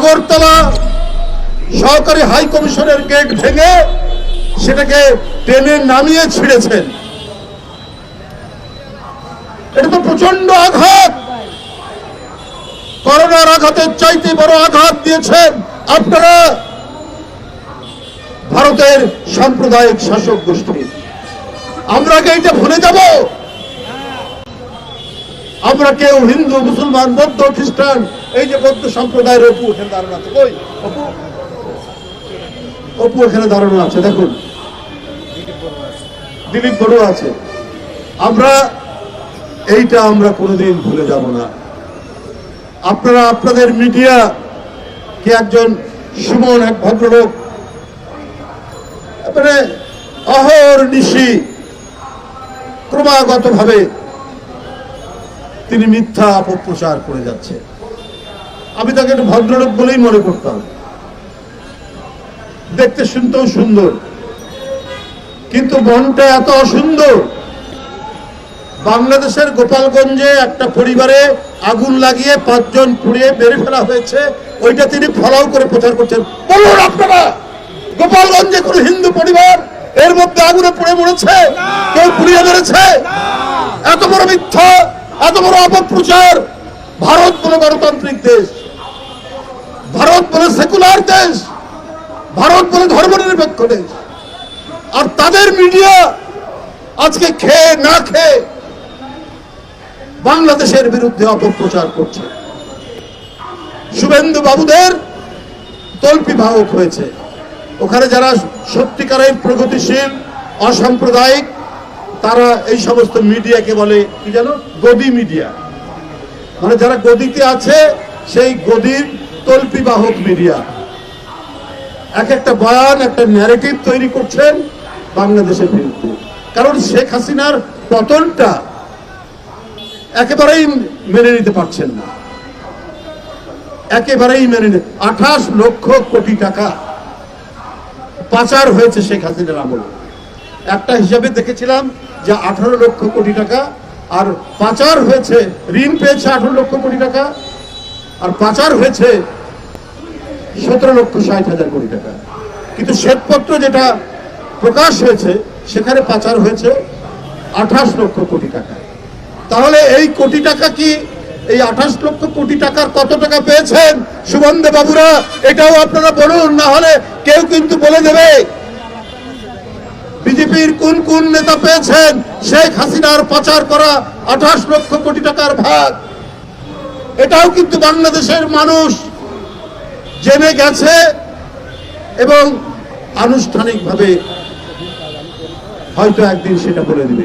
আগরতলা সহকারী হাই কমিশনের গেট ভেঙে সেটাকে ট্রেনে নামিয়ে ছিঁড়েছেন। এটা তো প্রচণ্ড আঘাত। করোনার আঘাতের চাইতে বড় আঘাত দিয়েছেন আপনারা। ভারতের সাম্প্রদায়িক শাসক গোষ্ঠী। আমরা কি এটা ভুলে যাব? আমরা কেউ হিন্দু, মুসলমান, বৌদ্ধ, খ্রিস্টান, এই যে বৌদ্ধ সম্প্রদায়ের অপু এখানে দাঁড়ানো আছে। কই? অপু? অপু এখানে ধারণা আছে, দেখুন। দিলীপ বড় আছে। আমরা, এইটা আমরা কোনোদিন ভুলে যাব না। আপনারা, আপনাদের মিডিয়া কে একজন সুমন, এক ভদ্রলোক মানে অহর নিশি ক্রমাগত ভাবে তিনি মিথ্যা অপপ্রচার করে যাচ্ছে। আমি তাকে একটা ভদ্রলোক বলেই মনে করতাম। দেখতে শুনতেও সুন্দর। কিন্তু মনটা এত অসুন্দর। বাংলাদেশের গোপালগঞ্জে একটা পরিবারে আগুন লাগিয়ে পাঁচজন পুড়িয়ে মেরে ফেলা হয়েছে। ওইটা তিনি ফলাও করে প্রচার করছেন। বলুন আপনারা, গোপালগঞ্জে কোন হিন্দু পরিবার এর মধ্যে আগুনে পুড়ে মরেছে? কেউ পুড়িয়ে মেরেছে এত বড় মিথ্যা এত বড় অপপ্রচার ভারত বলে গণতান্ত্রিক দেশ, ভারত বলে সেকুলার দেশ, ভারত বলে ধর্মনিরপেক্ষ দেশ। আর তাদের মিডিয়া আজকে খেয়ে না খেয়ে বাংলাদেশের বিরুদ্ধে অপপ্রচার করছে। শুভেন্দু বাবুদের তল্পি বাহক হয়েছে। ওখানে যারা সত্যিকারের প্রগতিশীল, অসাম্প্রদায়িক তারা এই সমস্ত মিডিয়াকে বলে, কি জানো? গদি মিডিয়া। মানে যারা গদিতে আছে, সেই গদির তল্পি বাহক মিডিয়া। এক একটা বয়ান, একটা ন্যারেটিভ তৈরি করছেন বাংলাদেশের বিরুদ্ধে। কারণ শেখ হাসিনার পতনটা একেবারেই মেনে নিতে পারছেন না। একেবারেই মেনে নিতে আঠাশ লক্ষ কোটি টাকা পাচার হয়েছে শেখ হাসিনার আমলে। একটা হিসাবে দেখেছিলাম যে আঠারো লক্ষ কোটি টাকা, আর পাচার হয়েছে, ঋণ পেয়েছে আঠারো লক্ষ কোটি টাকা, আর পাচার হয়েছে সতেরো লক্ষ ষাট হাজার কোটি টাকা। কিন্তু শ্বেতপত্র যেটা প্রকাশ হয়েছে, সেখানে পাচার হয়েছে আঠাশ লক্ষ কোটি টাকা। তাহলে এই কোটি টাকা কি এই আঠাশ লক্ষ কোটি টাকার কত টাকা পেয়েছেন? সুগন্ধে বাবুরা, এটাও আপনারা বলুন, না হলে কেউ কিন্তু বলে দেবে। বিজেপির কোন কোন নেতা পেয়েছেন? শেখ হাসিনার পাচার করা আঠাশ লক্ষ কোটি টাকার ভাগ। এটাও কিন্তু বাংলাদেশের মানুষ জেনে গেছে এবং আনুষ্ঠানিকভাবে হয়তো একদিন সেটা বলে দিবে।